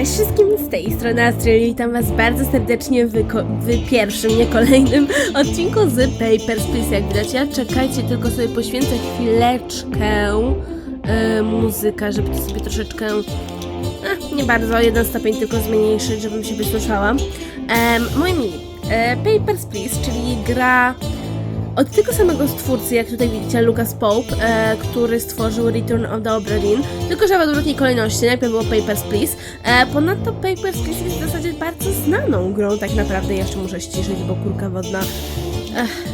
Cześć wszystkim z tej strony Astrid, witam was bardzo serdecznie w, w pierwszym, nie kolejnym odcinku z Papers, Please. Jak widać, ja czekajcie, tylko sobie poświęcę chwileczkę e, muzyka, żeby to sobie troszeczkę, eh, nie bardzo, jeden stopień tylko zmniejszyć, żebym się wysłyszała. Em, moi mili, e, Papers, Please, czyli gra od tego samego stwórcy, jak tutaj widzicie, Lucas Pope, e, który stworzył Return of the Obra Dinn, tylko że w odwrotnej kolejności. Najpierw było Papers, Please. E, ponadto Papers, Please jest w zasadzie bardzo znaną grą, tak naprawdę. Jeszcze muszę ściszyć, bo kurka wodna... Ech,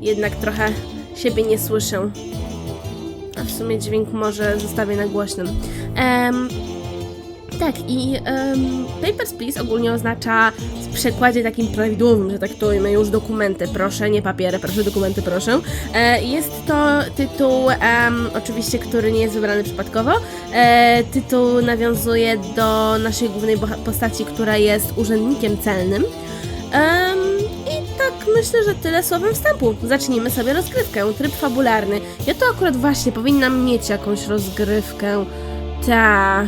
jednak trochę siebie nie słyszę. A w sumie dźwięk może zostawię na głośnym. Em, tak, i um, Papers, Please ogólnie oznacza w przekładzie takim prawidłowym, że tak ujmę, już dokumenty, proszę, nie papiery, proszę, dokumenty, proszę. E, jest to tytuł, em, oczywiście, który nie jest wybrany przypadkowo. E, tytuł nawiązuje do naszej głównej postaci, która jest urzędnikiem celnym. I tak myślę, że tyle słowem wstępu. Zacznijmy sobie rozgrywkę. Tryb fabularny. Ja to akurat właśnie powinnam mieć jakąś rozgrywkę. Ta.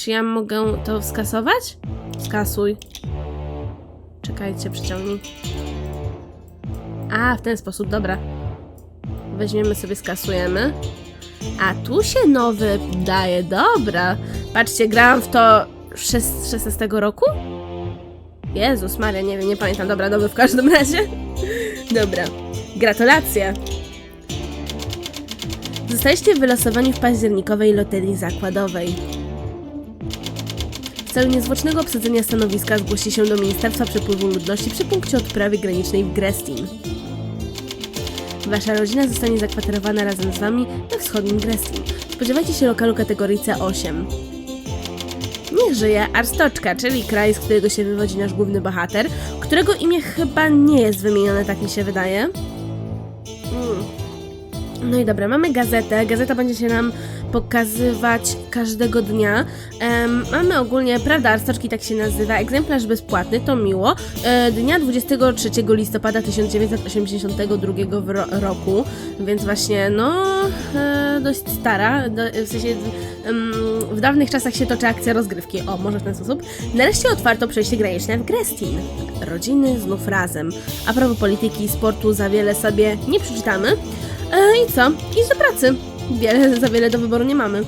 Czy ja mogę to skasować? Skasuj. Czekajcie, przyciągnij. A, w ten sposób, dobra. Weźmiemy sobie, skasujemy. A tu się nowy daje, dobra. Patrzcie, grałam w to szes- 16 roku? Jezus Maria, nie wiem, nie pamiętam. Dobra, nowy w każdym razie. Dobra. Gratulacje. Zostaliście wylosowani w październikowej loterii zakładowej. W celu niezwłocznego obsadzenia stanowiska zgłosi się do Ministerstwa Przepływu Ludności przy punkcie odprawy granicznej w Grestin. Wasza rodzina zostanie zakwaterowana razem z Wami we wschodnim Grestin. Spodziewajcie się lokalu kategorii C8. Niech żyje Arstoczka, czyli kraj, z którego się wywodzi nasz główny bohater, którego imię chyba nie jest wymienione, tak mi się wydaje. Mm. No i dobra, mamy gazetę. Gazeta będzie się nam pokazywać każdego dnia. Mamy ogólnie, prawda, Arstoczki tak się nazywa, egzemplarz bezpłatny, to miło. E, dnia 23 listopada 1982 w ro roku, więc właśnie, no, e, dość stara. Do, w sensie, w dawnych czasach się toczy akcja rozgrywki. O, może w ten sposób. Nareszcie otwarto przejście graniczne w Grestin. Rodziny znów razem. A propos polityki i sportu za wiele sobie nie przeczytamy. E, I co? Idź do pracy. Wiele, za wiele do wyboru nie mamy.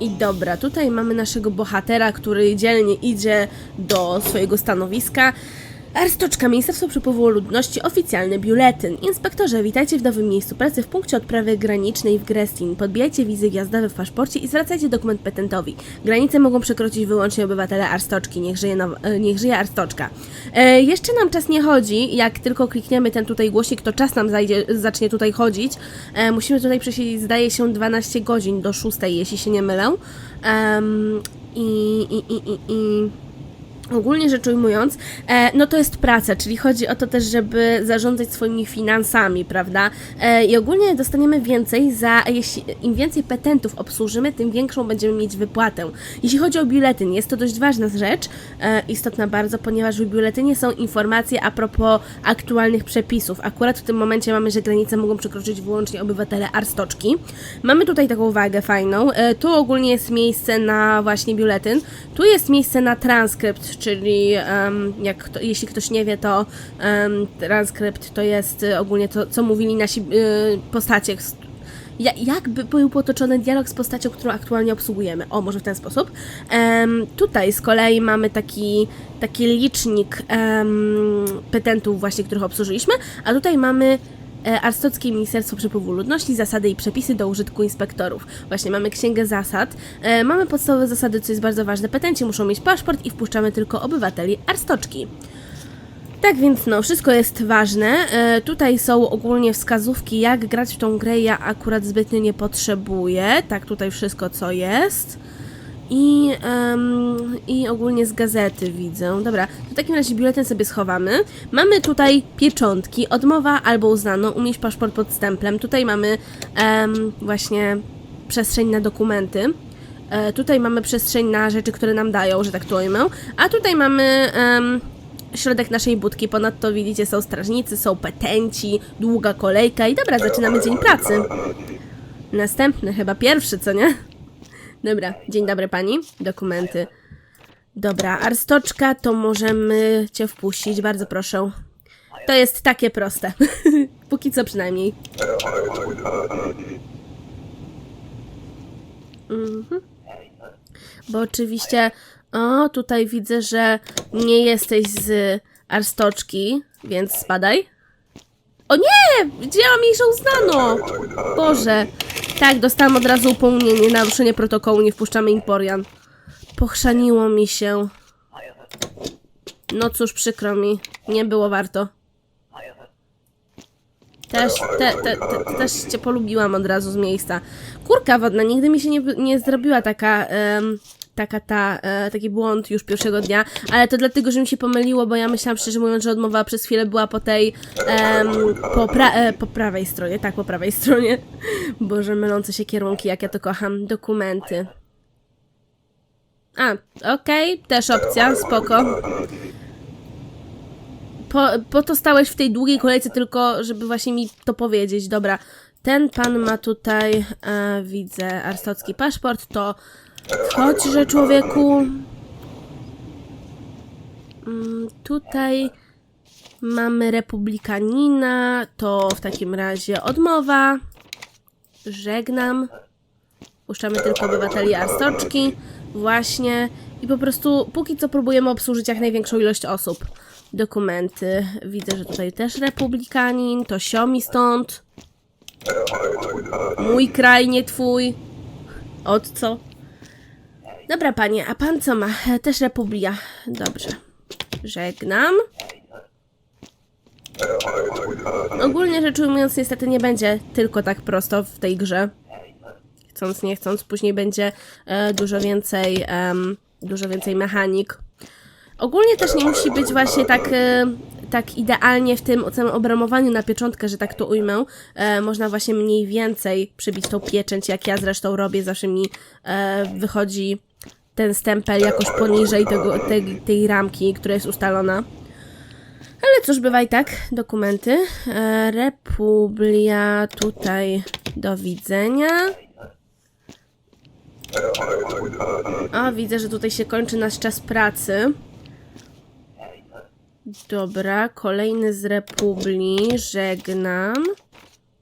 I dobra, tutaj mamy naszego bohatera, który dzielnie idzie do swojego stanowiska. Arstoczka, Ministerstwo Przepływu Ludności, oficjalny biuletyn. Inspektorze, witajcie w nowym miejscu pracy w punkcie odprawy granicznej w Grestin. Podbijajcie wizy wjazdowe w paszporcie i zwracajcie dokument petentowi. Granice mogą przekroczyć wyłącznie obywatele Arstoczki. Niech żyje, now- e, niech żyje Arstoczka. E, jeszcze nam czas nie chodzi. Jak tylko klikniemy ten tutaj głosik, to czas nam zajdzie, zacznie tutaj chodzić. E, musimy tutaj przesiedzieć, zdaje się, 12 godzin do 6, jeśli się nie mylę. Em, i, i, i, i, i ogólnie rzecz ujmując, e, no to jest praca, czyli chodzi o to też, żeby zarządzać swoimi finansami, prawda? E, I ogólnie dostaniemy więcej za, jeśli im więcej petentów obsłużymy, tym większą będziemy mieć wypłatę. Jeśli chodzi o biuletyn, jest to dość ważna rzecz, e, istotna bardzo, ponieważ w biuletynie są informacje a propos aktualnych przepisów. Akurat w tym momencie mamy, że granice mogą przekroczyć wyłącznie obywatele Arstoczki. Mamy tutaj taką uwagę fajną. Tu ogólnie jest miejsce na właśnie biuletyn. Tu jest miejsce na transkrypt, czyli jak kto, jeśli ktoś nie wie, to transkrypt to jest e, ogólnie to, co mówili nasi e, postacie. z- Ja, jakby był potoczony dialog z postacią, którą aktualnie obsługujemy. O, może w ten sposób. Em, tutaj z kolei mamy taki, taki licznik em, petentów właśnie, których obsłużyliśmy, a tutaj mamy Arstockie Ministerstwo Przepływu Ludności, zasady i przepisy do użytku inspektorów. Właśnie mamy księgę zasad, e, mamy podstawowe zasady, co jest bardzo ważne. Petenci muszą mieć paszport i wpuszczamy tylko obywateli Arstoczki. Tak więc no, wszystko jest ważne. E, tutaj są ogólnie wskazówki, jak grać w tą grę. Ja akurat zbytnio nie potrzebuję. Tak, tutaj wszystko co jest. I, em, I ogólnie z gazety widzę. Dobra, w takim razie biuletyn sobie schowamy. Mamy tutaj pieczątki, odmowa albo uznano, umieść paszport pod stemplem. Tutaj mamy em, właśnie przestrzeń na dokumenty. E, tutaj mamy przestrzeń na rzeczy, które nam dają, że tak to ujmę. A tutaj mamy em, środek naszej budki. Ponadto widzicie, są strażnicy, są petenci, długa kolejka i dobra, zaczynamy dzień pracy. Następny, chyba pierwszy, co nie? Dobra, dzień dobry pani. Dokumenty. Dobra, Arstoczka, to możemy cię wpuścić, bardzo proszę. To jest takie proste. Póki co przynajmniej. Mhm. Bo oczywiście, o, tutaj widzę, że nie jesteś z Arstoczki, więc spadaj. O nie! Widziałam jej, że! Boże. Tak, dostałam od razu upomnienie, naruszenie protokołu, nie wpuszczamy Imporian. Pochrzaniło mi się. No cóż, przykro mi. Nie było warto. Też, te, te, te, też cię polubiłam od razu z miejsca. Kurka wodna, nigdy mi się nie, nie zrobiła taka, em, taka ta, e, taki błąd już pierwszego dnia, ale to dlatego, że mi się pomyliło, bo ja myślałam szczerze mówiąc, że odmowa przez chwilę była po tej, po, pra, e, po prawej stronie, tak, po prawej stronie. Boże, mylące się kierunki, jak ja to kocham. Dokumenty. A, okej, też opcja, spoko. Po, po to stałeś w tej długiej kolejce tylko, żeby właśnie mi to powiedzieć. Dobra, ten pan ma tutaj, e, widzę, arstocki paszport, to wchodźże człowieku. Mm, tutaj mamy republikanina, to w takim razie odmowa. Żegnam. Puszczamy tylko obywateli Arstoczki. Właśnie. I po prostu póki co próbujemy obsłużyć jak największą ilość osób. Dokumenty. Widzę, że tutaj też republikanin. To siomi stąd. Mój kraj, nie twój. Od co? Dobra, panie, a pan co ma? E, Też republia. Dobrze. Żegnam. Ogólnie rzecz ujmując, niestety nie będzie tylko tak prosto w tej grze. Chcąc, nie chcąc, później będzie e, dużo więcej, em, dużo więcej mechanik. Ogólnie też nie musi być właśnie tak, e, tak idealnie w tym całym obramowaniu na pieczątkę, że tak to ujmę. E, można właśnie mniej więcej przybić tą pieczęć, jak ja zresztą robię, zawsze mi e, wychodzi ten stempel jakoś poniżej tego, tej, tej ramki, która jest ustalona. Ale cóż, bywa i tak. Dokumenty. E, Republia tutaj do widzenia. A, widzę, że tutaj się kończy nasz czas pracy. Dobra, kolejny z Republii. Żegnam.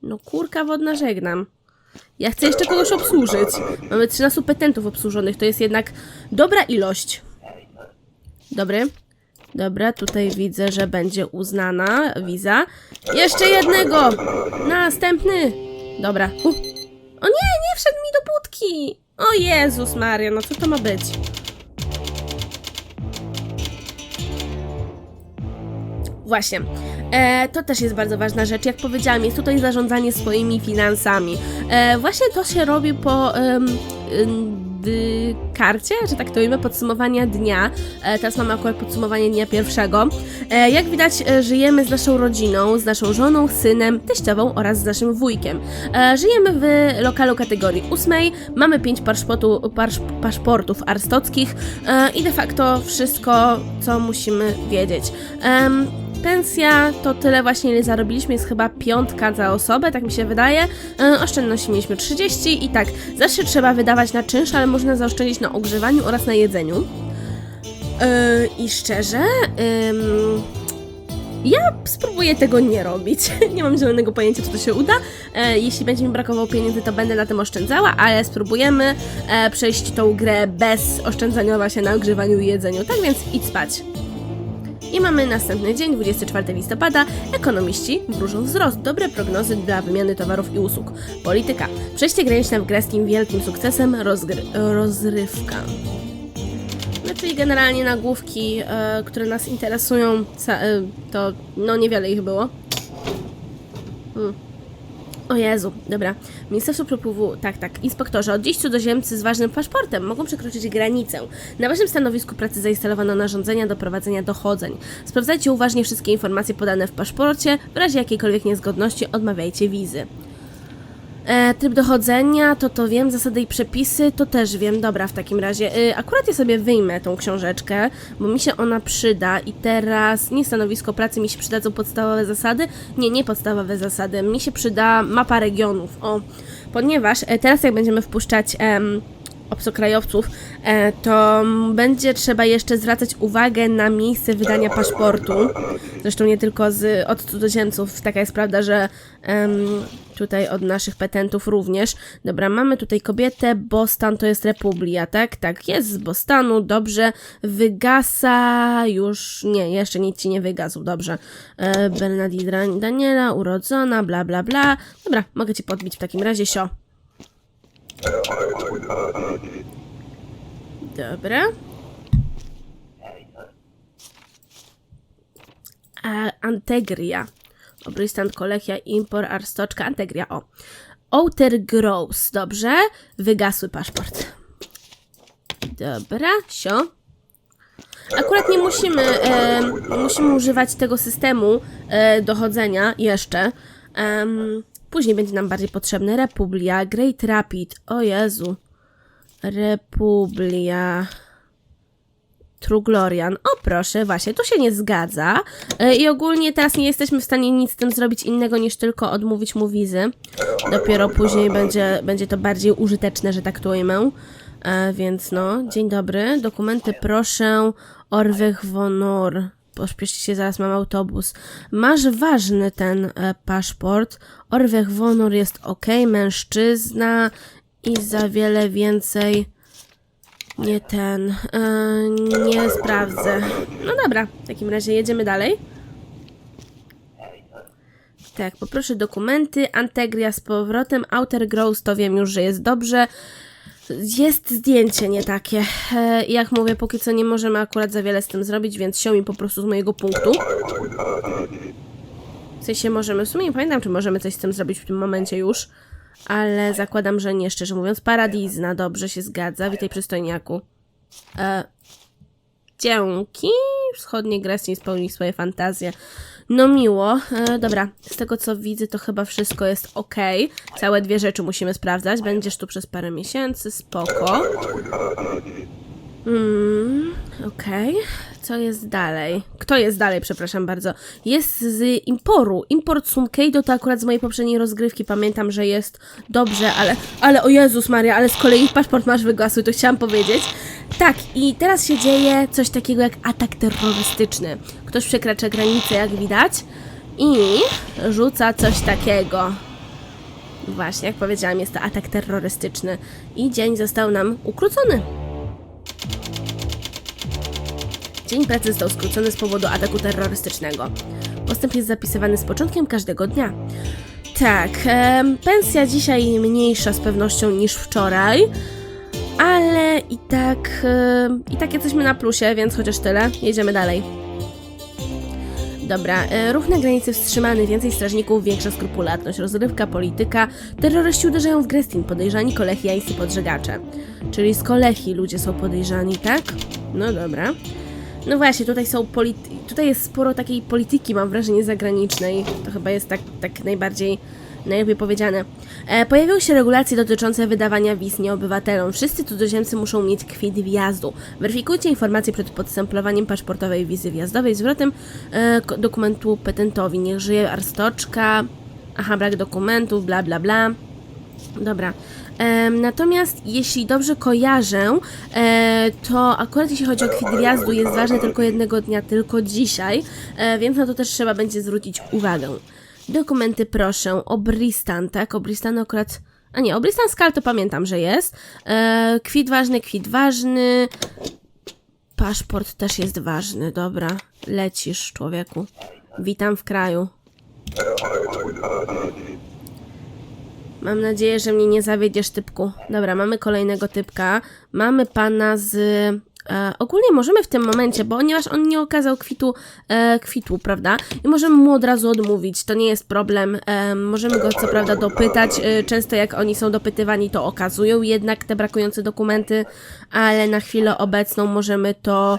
No kurka wodna, żegnam. Ja chcę jeszcze kogoś obsłużyć. Mamy 13 petentów obsłużonych, to jest jednak dobra ilość. Dobry. Dobra, tutaj widzę, że będzie uznana wiza. Jeszcze jednego! Następny! Dobra. U. O nie, nie wszedł mi do budki! O Jezus Maria, no co to ma być? Właśnie. E, to też jest bardzo ważna rzecz. Jak powiedziałam, jest tutaj zarządzanie swoimi finansami. E, właśnie to się robi po ym, dy, karcie, że tak to ujmę, podsumowania dnia. E, teraz mamy akurat podsumowanie dnia pierwszego. E, jak widać, e, żyjemy z naszą rodziną, z naszą żoną, synem, teściową oraz z naszym wujkiem. Żyjemy w lokalu kategorii ósmej, mamy pięć paszportu, pasz, paszportów arstockich i de facto wszystko, co musimy wiedzieć. Pensja to tyle właśnie, ile zarobiliśmy, jest chyba piątka za osobę, tak mi się wydaje. E, oszczędności mieliśmy 30 i tak, zawsze trzeba wydawać na czynsz, ale można zaoszczędzić na ogrzewaniu oraz na jedzeniu. E, I szczerze, ym, ja spróbuję tego nie robić. nie mam zielonego pojęcia, czy to się uda. E, jeśli będzie mi brakowało pieniędzy, to będę na tym oszczędzała, ale spróbujemy przejść tą grę bez oszczędzania się na ogrzewaniu i jedzeniu. Tak więc idź spać. I mamy następny dzień, 24 listopada. Ekonomiści wróżą wzrost. Dobre prognozy dla wymiany towarów i usług. Polityka. Przejście graniczne w greckim wielkim sukcesem. Rozrywka. No czyli generalnie nagłówki, e, które nas interesują, e, to no niewiele ich było. Hmm. O Jezu, dobra. Ministerstwo Przepływu, tak, tak. Inspektorze, od dziś cudzoziemcy z ważnym paszportem mogą przekroczyć granicę. Na waszym stanowisku pracy zainstalowano narządzenia do prowadzenia dochodzeń. Sprawdzajcie uważnie wszystkie informacje podane w paszporcie. W razie jakiejkolwiek niezgodności odmawiajcie wizy. E, tryb dochodzenia, to to wiem, zasady i przepisy, to też wiem. Dobra, w takim razie. Y, akurat ja sobie wyjmę tą książeczkę, bo mi się ona przyda i teraz nie stanowisko pracy, mi się przydadzą podstawowe zasady. Nie, nie podstawowe zasady, mi się przyda mapa regionów. O, ponieważ e, teraz jak będziemy wpuszczać obcokrajowców, e, to będzie trzeba jeszcze zwracać uwagę na miejsce wydania paszportu. Zresztą nie tylko z, od cudzoziemców. Taka jest prawda, że em, tutaj od naszych petentów również. Dobra, mamy tutaj kobietę. Bostan to jest Republia, tak? Tak, jest z Bostanu, dobrze. Wygasa już... Nie, jeszcze nic ci nie wygasł, dobrze. E, Bernadette Daniela, urodzona, bla, bla, bla. Dobra, mogę ci podbić w takim razie, sio. Dobra. Antegria. Obrystant, Kolechia, Impor, Arstoczka, Antegria, o. Outer Gross, dobrze. Wygasły paszport. Dobra, sio. Akurat nie musimy, e, musimy używać tego systemu e, dochodzenia jeszcze. Em, później będzie nam bardziej potrzebny Republia, Great Rapid, o Jezu. Republia. Truglorian. O proszę, właśnie, tu się nie zgadza. E, I ogólnie teraz nie jesteśmy w stanie nic z tym zrobić innego niż tylko odmówić mu wizy. Dopiero później będzie, będzie to bardziej użyteczne, że tak to ujmę. E, więc no, dzień dobry. Dokumenty proszę. Orwych Wonor. Pośpieszcie się, zaraz mam autobus. Masz ważny ten e, paszport. Orwech Wonor jest ok, mężczyzna i za wiele więcej nie ten. e, nie sprawdzę. No dobra, w takim razie jedziemy dalej. Tak, poproszę dokumenty. Antegria z powrotem. Outer Gross to wiem już, że jest dobrze. Jest zdjęcie nie takie. E, jak mówię, póki co nie możemy akurat za wiele z tym zrobić, więc sią mi po prostu z mojego punktu. W sensie możemy, w sumie nie pamiętam, czy możemy coś z tym zrobić w tym momencie już. Ale zakładam, że nie, szczerze mówiąc. Paradizna, dobrze się zgadza. Witaj, przystojniaku. E, dzięki. Wschodnie Grecji spełni swoje fantazje. No miło. E, dobra, z tego co widzę, to chyba wszystko jest ok. Całe dwie rzeczy musimy sprawdzać. Będziesz tu przez parę miesięcy, spoko. Mm, okej. Co jest dalej? Kto jest dalej, przepraszam bardzo? Jest z Imporu. Import Sunkeido to akurat z mojej poprzedniej rozgrywki. Pamiętam, że jest dobrze, ale... Ale o Jezus Maria, ale z kolei paszport masz wygasły, to chciałam powiedzieć. Tak, i teraz się dzieje coś takiego jak atak terrorystyczny. Ktoś przekracza granicę, jak widać, i rzuca coś takiego. Właśnie, jak powiedziałam, jest to atak terrorystyczny. I dzień został nam ukrócony. Dzień pracy został skrócony z powodu ataku terrorystycznego. Postęp jest zapisywany z początkiem każdego dnia. Tak, em, pensja dzisiaj mniejsza z pewnością niż wczoraj, ale i tak, em, i tak jesteśmy na plusie, więc chociaż tyle. Jedziemy dalej. Dobra, e, ruch na granicy wstrzymany, więcej strażników, większa skrupulatność, rozrywka, polityka. Terroryści uderzają w Grestin, podejrzani kolechijscy podżegacze. Czyli z kolechi ludzie są podejrzani, tak? No dobra. No właśnie, tutaj są polity- tutaj jest sporo takiej polityki, mam wrażenie, zagranicznej. To chyba jest tak, tak najbardziej, najlepiej powiedziane. E, pojawiły się regulacje dotyczące wydawania wiz nieobywatelom. Wszyscy cudzoziemcy muszą mieć kwit wjazdu. Weryfikujcie informacje przed podstemplowaniem paszportowej wizy wjazdowej zwrotem e, dokumentu petentowi. Niech żyje Arstoczka. Aha, brak dokumentów, bla bla bla. Dobra. Natomiast jeśli dobrze kojarzę, e, to akurat jeśli chodzi o kwit wjazdu jest ważny tylko jednego dnia, tylko dzisiaj, e, więc na to też trzeba będzie zwrócić uwagę. Dokumenty proszę, Obristan, tak? Obristan akurat... A nie, Obristan Skal to pamiętam, że jest. E, kwit ważny, kwit ważny. Paszport też jest ważny, dobra. Lecisz, człowieku. Witam w kraju. Mam nadzieję, że mnie nie zawiedziesz, typku. Dobra, mamy kolejnego typka. Mamy pana z. E, ogólnie możemy w tym momencie, bo ponieważ on nie okazał kwitu, e, kwitu, prawda? I możemy mu od razu odmówić, to nie jest problem. E, możemy go co prawda dopytać. E, często jak oni są dopytywani, to okazują jednak te brakujące dokumenty, ale na chwilę obecną możemy to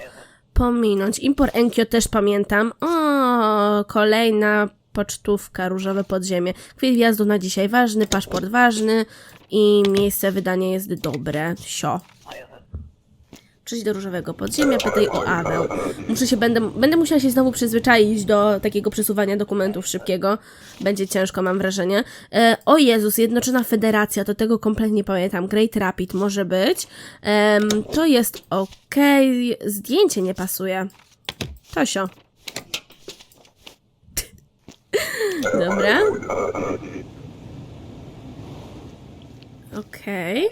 pominąć. Impor Enkio też pamiętam. O, kolejna pocztówka, różowe podziemie. Kwit wjazdu na dzisiaj ważny, paszport ważny i miejsce wydania jest dobre. Sio. Przejdź do różowego podziemia, pytaj o Awę. Muszę się, będę, będę musiała się znowu przyzwyczaić do takiego przesuwania dokumentów szybkiego. Będzie ciężko, mam wrażenie. E, o Jezus, Zjednoczona Federacja, to tego kompletnie nie pamiętam. Great Rapid może być. Em, to jest ok. Zdjęcie nie pasuje. Tosio. Dobra. Okej.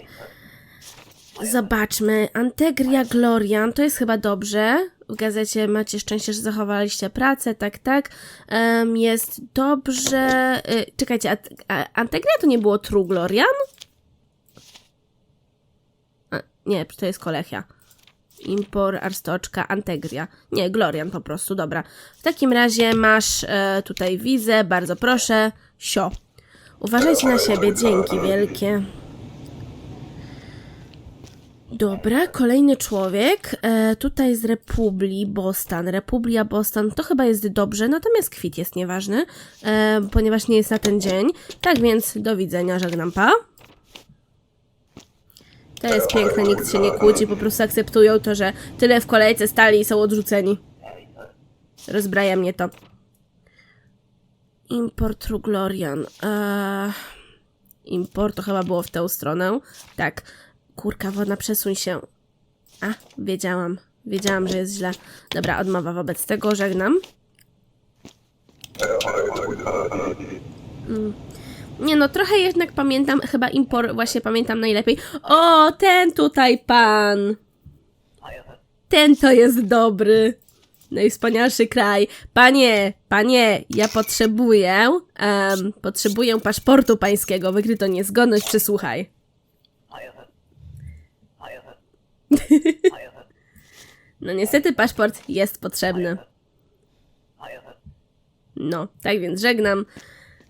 Zobaczmy. Antegria Glorian, to jest chyba dobrze. W gazecie macie szczęście, że zachowaliście pracę, tak, tak. Em, jest dobrze. Y, czekajcie, a, a Antegria to nie było True Glorian? A, nie, to jest Kolechia. Impor, Arstoczka, Antegria. Nie, Glorian po prostu, dobra. W takim razie masz e, tutaj wizę, bardzo proszę. Sio. Uważajcie na siebie, dzięki wielkie. Dobra, kolejny człowiek. E, tutaj z Republii Boston. Republia Boston to chyba jest dobrze, natomiast kwit jest nieważny, e, ponieważ nie jest na ten dzień. Tak więc do widzenia, żegnam pa. To jest piękne, nikt się nie kłóci, po prostu akceptują to, że tyle w kolejce stali i są odrzuceni. Rozbraja mnie to. Import Ruglorian. Eee, import to chyba było w tę stronę. Tak. Kurka wodna, przesuń się. A, wiedziałam. Wiedziałam, że jest źle. Dobra, odmowa wobec tego, żegnam. Mm. Nie no, trochę jednak pamiętam, chyba impor właśnie pamiętam najlepiej. O, ten tutaj pan! Ten to jest dobry. Najwspanialszy kraj. Panie, panie, ja potrzebuję, em, potrzebuję paszportu pańskiego. Wykryto niezgodność, przysłuchaj. No niestety paszport jest potrzebny. No, tak więc żegnam.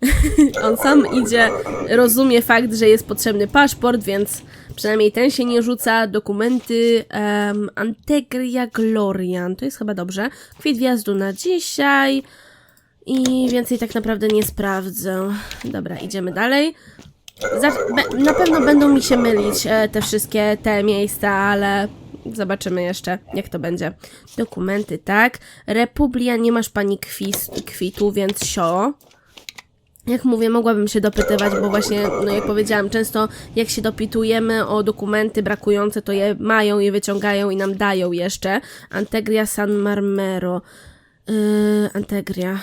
On sam idzie, rozumie fakt, że jest potrzebny paszport, więc przynajmniej ten się nie rzuca. Dokumenty um, Antegria Glorian, to jest chyba dobrze. Kwit wjazdu na dzisiaj. I więcej tak naprawdę nie sprawdzę. Dobra, idziemy dalej. Za, be, na pewno będą mi się mylić e, te wszystkie te miejsca, ale zobaczymy jeszcze, jak to będzie. Dokumenty, tak. Republia, nie masz pani kwis, kwitu, więc sio. Jak mówię, mogłabym się dopytywać, bo właśnie, no jak powiedziałam, często jak się dopytujemy o dokumenty brakujące, to je mają, je wyciągają i nam dają jeszcze. Antegria San Marmero. Yy, Antegria.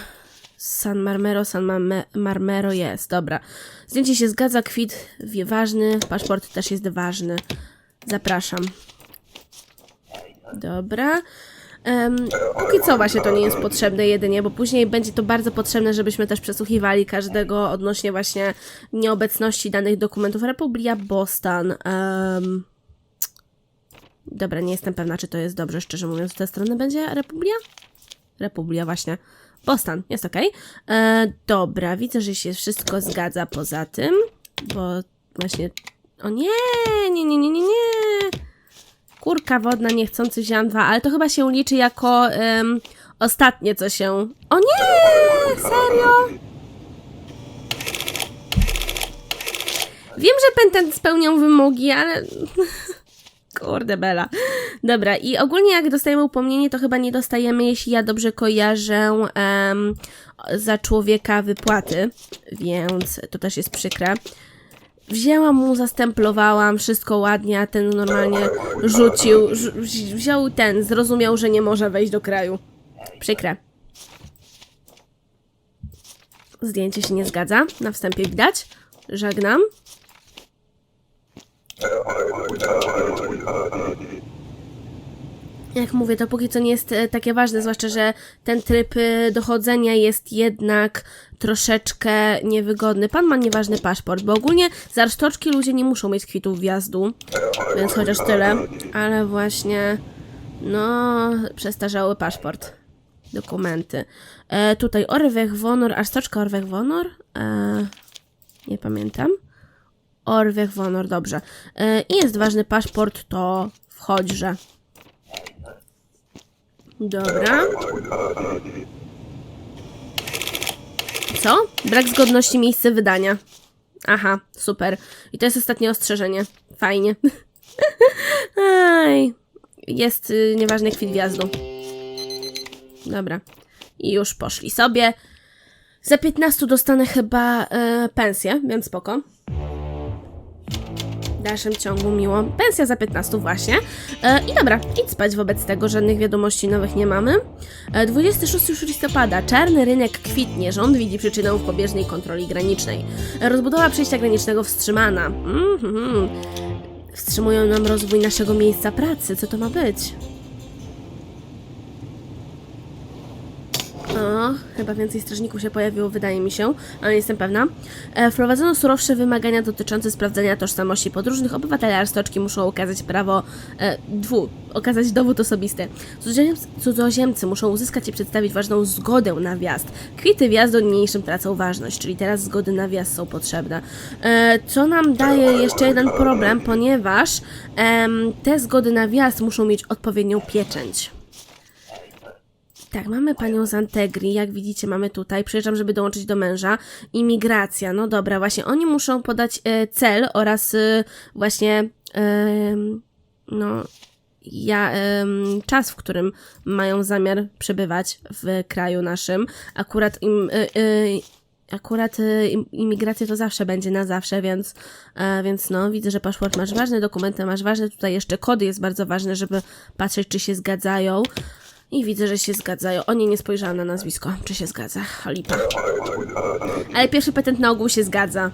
San Marmero, San Marme- Marmero jest, dobra. Zdjęcie się zgadza, kwit ważny, paszport też jest ważny. Zapraszam. Dobra. Póki co właśnie to nie jest potrzebne jedynie, bo później będzie to bardzo potrzebne, żebyśmy też przesłuchiwali każdego odnośnie właśnie nieobecności danych dokumentów. Republia Boston. Um, dobra, nie jestem pewna, czy to jest dobrze, szczerze mówiąc. Z tej strony będzie Republia? Republia właśnie. Boston, jest ok. E, dobra, widzę, że się wszystko zgadza poza tym, bo właśnie... O nie, nie, nie, nie, nie, nie. Kurka wodna niechcący wziąłem dwa, ale to chyba się liczy jako em, ostatnie, co się... O nie! Serio? Wiem, że Penten spełnią wymogi, ale... Kurde bela. Dobra, i ogólnie jak dostajemy upomnienie, to chyba nie dostajemy, jeśli ja dobrze kojarzę, za człowieka wypłaty, więc to też jest przykre. Wzięłam mu, zastemplowałam, wszystko ładnie, a ten normalnie rzucił, rzu- wzi- wziął ten, zrozumiał, że nie może wejść do kraju. Przykre. Zdjęcie się nie zgadza, na wstępie widać. Żegnam. Jak mówię, to póki co nie jest e, takie ważne, zwłaszcza, że ten tryb e, dochodzenia jest jednak troszeczkę niewygodny. Pan ma nieważny paszport, bo ogólnie z arsztoczki ludzie nie muszą mieć kwitów wjazdu, więc chociaż tyle. Ale właśnie, no, przestarzały paszport. Dokumenty. E, tutaj Orwech Wonor, arsztoczka Orwech Wonor? E, nie pamiętam. Orwech Wonor, dobrze. E, I jest ważny paszport, to wchodźże. Dobra. Co? Brak zgodności miejsca wydania. Aha, super. I to jest ostatnie ostrzeżenie. Fajnie. Aj. jest y, nieważny kwit wjazdu. Dobra. I już poszli sobie. Za 15 dostanę chyba e, pensję, więc spoko. Dalszym ciągu miło. Pensja za 15 właśnie. E, I dobra, idź spać wobec tego, żadnych wiadomości nowych nie mamy. E, 26 już listopada. Czarny rynek kwitnie. Rząd widzi przyczynę w pobieżnej kontroli granicznej. E, rozbudowa przejścia granicznego wstrzymana. Mhm. Wstrzymują nam rozwój naszego miejsca pracy. Co to ma być? Chyba więcej strażników się pojawiło, wydaje mi się, ale nie jestem pewna. E, wprowadzono surowsze wymagania dotyczące sprawdzania tożsamości podróżnych. Obywatele Arstoczki muszą okazać prawo e, dwu, okazać dowód osobisty. Cudzoziemcy, cudzoziemcy muszą uzyskać i przedstawić ważną zgodę na wjazd. Kwity wjazdu niniejszym tracą ważność, czyli teraz zgody na wjazd są potrzebne. E, co nam daje jeszcze jeden problem, ponieważ em, te zgody na wjazd muszą mieć odpowiednią pieczęć. Tak, mamy panią z Antegri, jak widzicie mamy tutaj, przyjeżdżam, żeby dołączyć do męża. Imigracja, no dobra, właśnie oni muszą podać e, cel oraz e, właśnie, em, no, ja, em, czas, w którym mają zamiar przebywać w kraju naszym. Akurat im, e, e, Akurat e, im- imigracja to zawsze będzie na zawsze, więc, e, więc no, widzę, że paszport masz ważny, dokumenty masz ważne, tutaj jeszcze kody jest bardzo ważne, żeby patrzeć, czy się zgadzają. I widzę, że się zgadzają. O nie, nie spojrzałam na nazwisko. Czy się zgadza? O, lipa. Ale pierwszy patent na ogół się zgadza.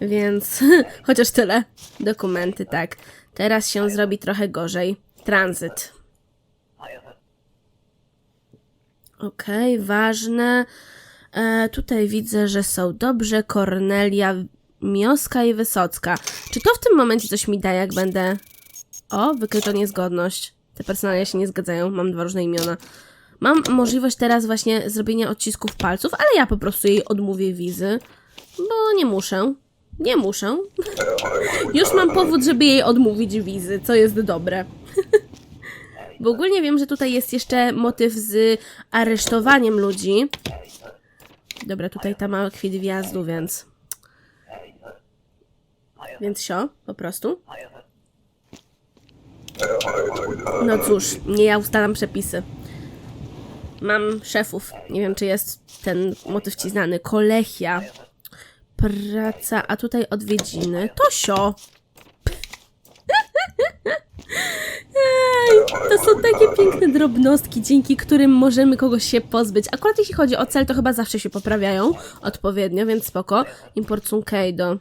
Więc chociaż tyle. Dokumenty, tak. Teraz się zrobi trochę gorzej. Tranzyt. Okej, ważne. E, tutaj widzę, że są dobrze. Kornelia, Mioska i Wysocka. Czy to w tym momencie coś mi da, jak będę... O, wykryto niezgodność. Te personalia się nie zgadzają, mam dwa różne imiona. Mam możliwość teraz właśnie zrobienia odcisków palców, ale ja po prostu jej odmówię wizy, bo nie muszę. Nie muszę. Już mam powód, żeby jej odmówić wizy, co jest dobre. Bo ogólnie wiem, że tutaj jest jeszcze motyw z aresztowaniem ludzi. Dobra, tutaj ta mała kwit wjazdu, więc... Więc sio, po prostu. No cóż, nie ja ustalam przepisy. Mam szefów. Nie wiem, czy jest ten motyw ci znany. Kolechia. Praca, a tutaj odwiedziny. Tosio! Ej, to są takie piękne drobnostki, dzięki którym możemy kogoś się pozbyć. Akurat jeśli chodzi o cel, to chyba zawsze się poprawiają odpowiednio, więc spoko. Import Sunkeido.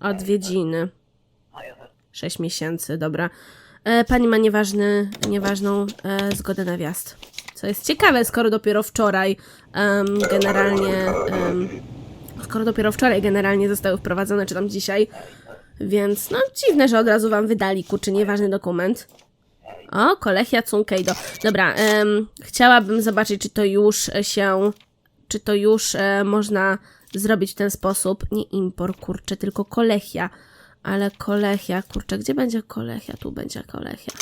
Odwiedziny. 6 miesięcy, dobra. E, pani ma nieważny, nieważną e, zgodę na wjazd. Co jest ciekawe, skoro dopiero wczoraj generalnie. skoro dopiero wczoraj generalnie zostały wprowadzone, czy tam dzisiaj. Więc no dziwne, że od razu wam wydali kurczę nieważny dokument. O, Kolechia Cunkeido. Dobra, chciałabym zobaczyć, czy to już się. Czy to już e, można zrobić w ten sposób. Nie impor, kurczę, tylko kolechia. Ale kolechia, kurczę, gdzie będzie kolechia? Tu będzie kolechia.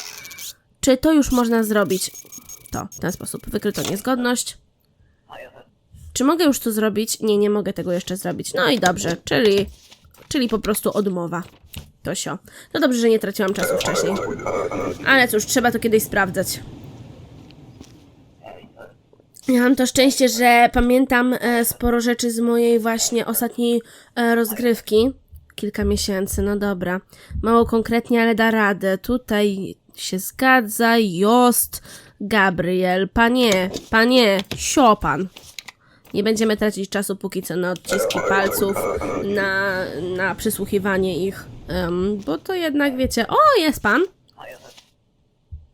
Czy to już można zrobić? To, w ten sposób. Wykryto niezgodność. Czy mogę już to zrobić? Nie, nie mogę tego jeszcze zrobić. No i dobrze, czyli, czyli po prostu odmowa. To sio. No dobrze, że nie traciłam czasu wcześniej. Ale cóż, trzeba to kiedyś sprawdzać. Ja mam to szczęście, że pamiętam e, sporo rzeczy z mojej właśnie ostatniej e, rozgrywki. Kilka miesięcy, no dobra. Mało konkretnie, ale da radę. Tutaj się zgadza. Jost, Gabriel. Panie, panie, siopan. Nie będziemy tracić czasu póki co na odciski palców, na, na przysłuchiwanie ich. em, bo to jednak wiecie. O, jest pan!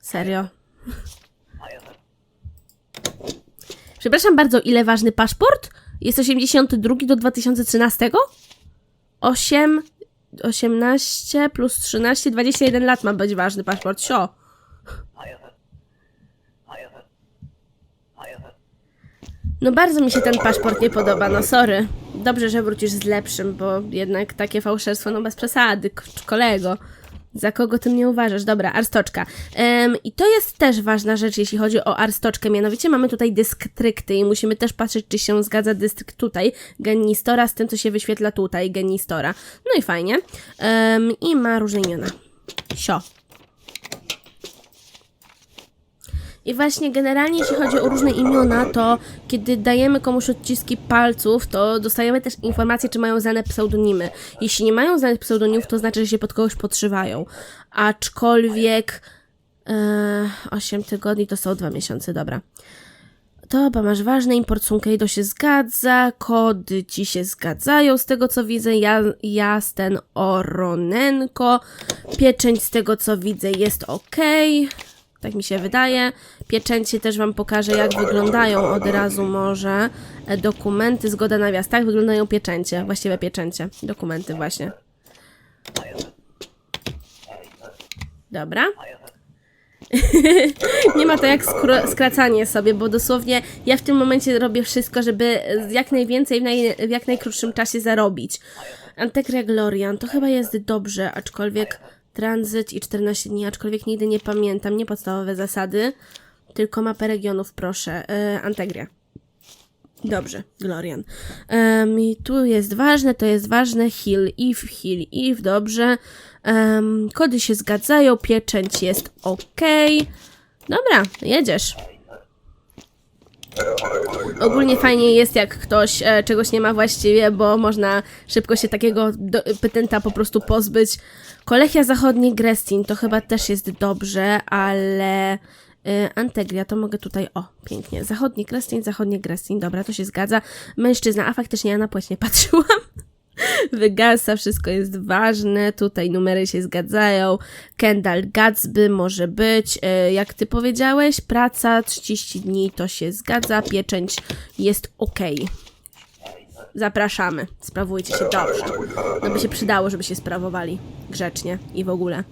Serio. Przepraszam bardzo, ile ważny paszport? Jest 82 do 2013? 8, 18 plus 13, 21 lat ma być ważny paszport. Sio. No bardzo mi się ten paszport nie podoba, no sorry. Dobrze, że wrócisz z lepszym, bo jednak takie fałszerstwo, no bez przesady, kolego. Za kogo ty mnie uważasz? Dobra, arstoczka. Em, I to jest też ważna rzecz, jeśli chodzi o arstoczkę. Mianowicie mamy tutaj dystrykty i musimy też patrzeć, czy się zgadza dystrykt tutaj, Gennistora, z tym, co się wyświetla tutaj, Gennistora. No i fajnie. Em, I ma różne imiona. Sio. I właśnie generalnie jeśli chodzi o różne imiona, to kiedy dajemy komuś odciski palców, to dostajemy też informację, czy mają znane pseudonimy. Jeśli nie mają znanych pseudonimów, to znaczy, że się pod kogoś podszywają. Aczkolwiek e, 8 tygodni to są 2 miesiące, dobra. To, bo masz ważne, import Sunkeido się zgadza, kody ci się zgadzają, z tego co widzę, ja, Jasten Oronenko, pieczęć z tego co widzę jest ok, tak mi się wydaje. Pieczęcie też wam pokażę jak wyglądają od razu może. E, Dokumenty, zgoda na wjazd, tak wyglądają pieczęcie, właściwe pieczęcie, dokumenty właśnie. Dobra. nie ma to jak skracanie sobie, bo dosłownie ja w tym momencie robię wszystko, żeby jak najwięcej w, naj- w jak najkrótszym czasie zarobić. Antekria Glorian to chyba jest dobrze, aczkolwiek tranzyt i 14 dni, aczkolwiek nigdy nie pamiętam, nie podstawowe zasady, tylko mapę regionów, proszę. E, Antegria. Dobrze, Glorian. Um, I tu jest ważne, to jest ważne. Heal if, heal if, dobrze. Em, kody się zgadzają, pieczęć jest ok. Dobra, jedziesz. Ogólnie fajnie jest, jak ktoś e, czegoś nie ma właściwie, bo można szybko się takiego do, po prostu pozbyć. Kolechia Zachodniej Grestin to chyba też jest dobrze, ale e, Antegria to mogę tutaj, o, pięknie. Zachodni Grestin, Zachodnie Grestin, dobra, to się zgadza. Mężczyzna, a faktycznie ja na płeć patrzyłam. Wygasa, wszystko jest ważne, tutaj numery się zgadzają. Kendall Gatsby może być. E, Jak ty powiedziałeś, praca 30 dni to się zgadza, pieczęć jest ok. Zapraszamy, sprawujcie się dobrze. No by się przydało, żeby się sprawowali grzecznie i w ogóle.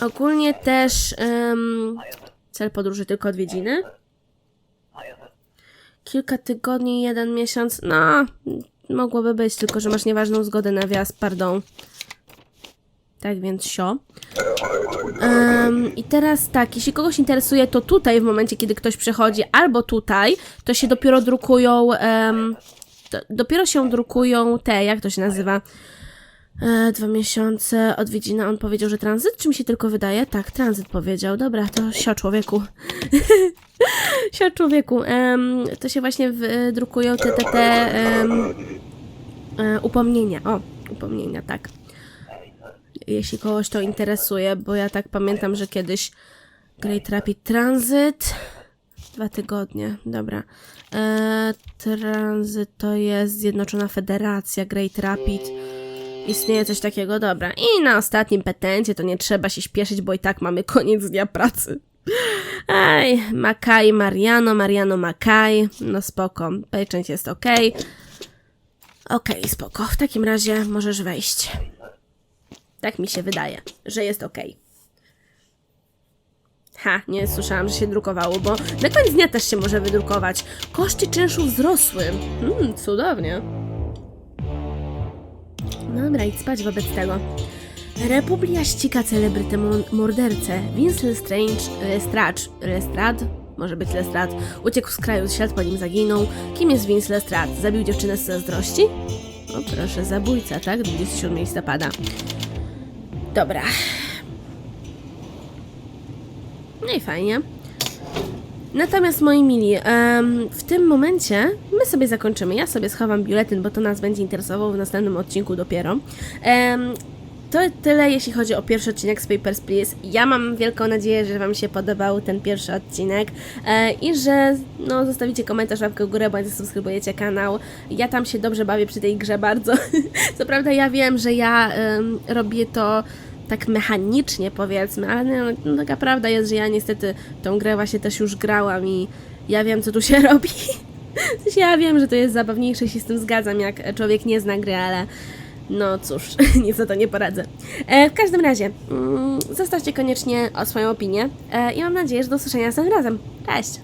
Ogólnie też em, cel podróży tylko odwiedziny. Kilka tygodni, jeden miesiąc, no mogłoby być, tylko że masz nieważną zgodę na wjazd, pardon. Tak więc sio. Em, I teraz tak, jeśli kogoś interesuje, to tutaj w momencie, kiedy ktoś przechodzi, albo tutaj, to się dopiero drukują, do, dopiero się drukują te, jak to się nazywa? E, dwa miesiące, odwiedzina, on powiedział, że tranzyt, czy mi się tylko wydaje? Tak, tranzyt powiedział. Dobra, to sio człowieku. sio człowieku. Em, to się właśnie drukują te, te, te e, upomnienia. O, upomnienia, tak. Jeśli kogoś to interesuje, bo ja tak pamiętam, że kiedyś Great Rapid Transit. Dwa tygodnie, dobra. E, transit to jest Zjednoczona Federacja Great Rapid. Istnieje coś takiego, dobra. I na ostatnim petencie to nie trzeba się śpieszyć, bo i tak mamy koniec dnia pracy. Ej, Makai Mariano, Mariano Makai. No spoko, pieczęć jest ok. Okej, spoko. W takim razie możesz wejść. Tak mi się wydaje, że jest ok. Ha, nie słyszałam, że się drukowało, bo na koniec dnia też się może wydrukować. Koszty czynszu wzrosły. Hmm, cudownie. Dobra, idź spać wobec tego. Republia ściga celebrytę mordercę. Vince Lestrange, Lestrade, Lestrade, może być Lestrade, uciekł z kraju, ślad po nim zaginął. Kim jest Vince Lestrade? Zabił dziewczynę z zazdrości? O proszę, zabójca, tak? 27 listopada. Dobra. No i fajnie. Natomiast moi mili, w tym momencie my sobie zakończymy. Ja sobie schowam biuletyn, bo to nas będzie interesowało w następnym odcinku dopiero. To tyle, jeśli chodzi o pierwszy odcinek z Papers, Please. Ja mam wielką nadzieję, że Wam się podobał ten pierwszy odcinek e, i że no, zostawicie komentarz, łapkę w górę, bądź zasubskrybujecie kanał. Ja tam się dobrze bawię przy tej grze bardzo. Co prawda ja wiem, że ja robię to tak mechanicznie powiedzmy, ale no, taka prawda jest, że ja niestety tą grę właśnie też już grałam i ja wiem, co tu się robi. Ja wiem, że to jest zabawniejsze i się z tym zgadzam, jak człowiek nie zna gry, ale no cóż, nic na to nie poradzę. E, w każdym razie, mm, zostawcie koniecznie swoją opinię e, i mam nadzieję, że do usłyszenia następnym razem. Cześć!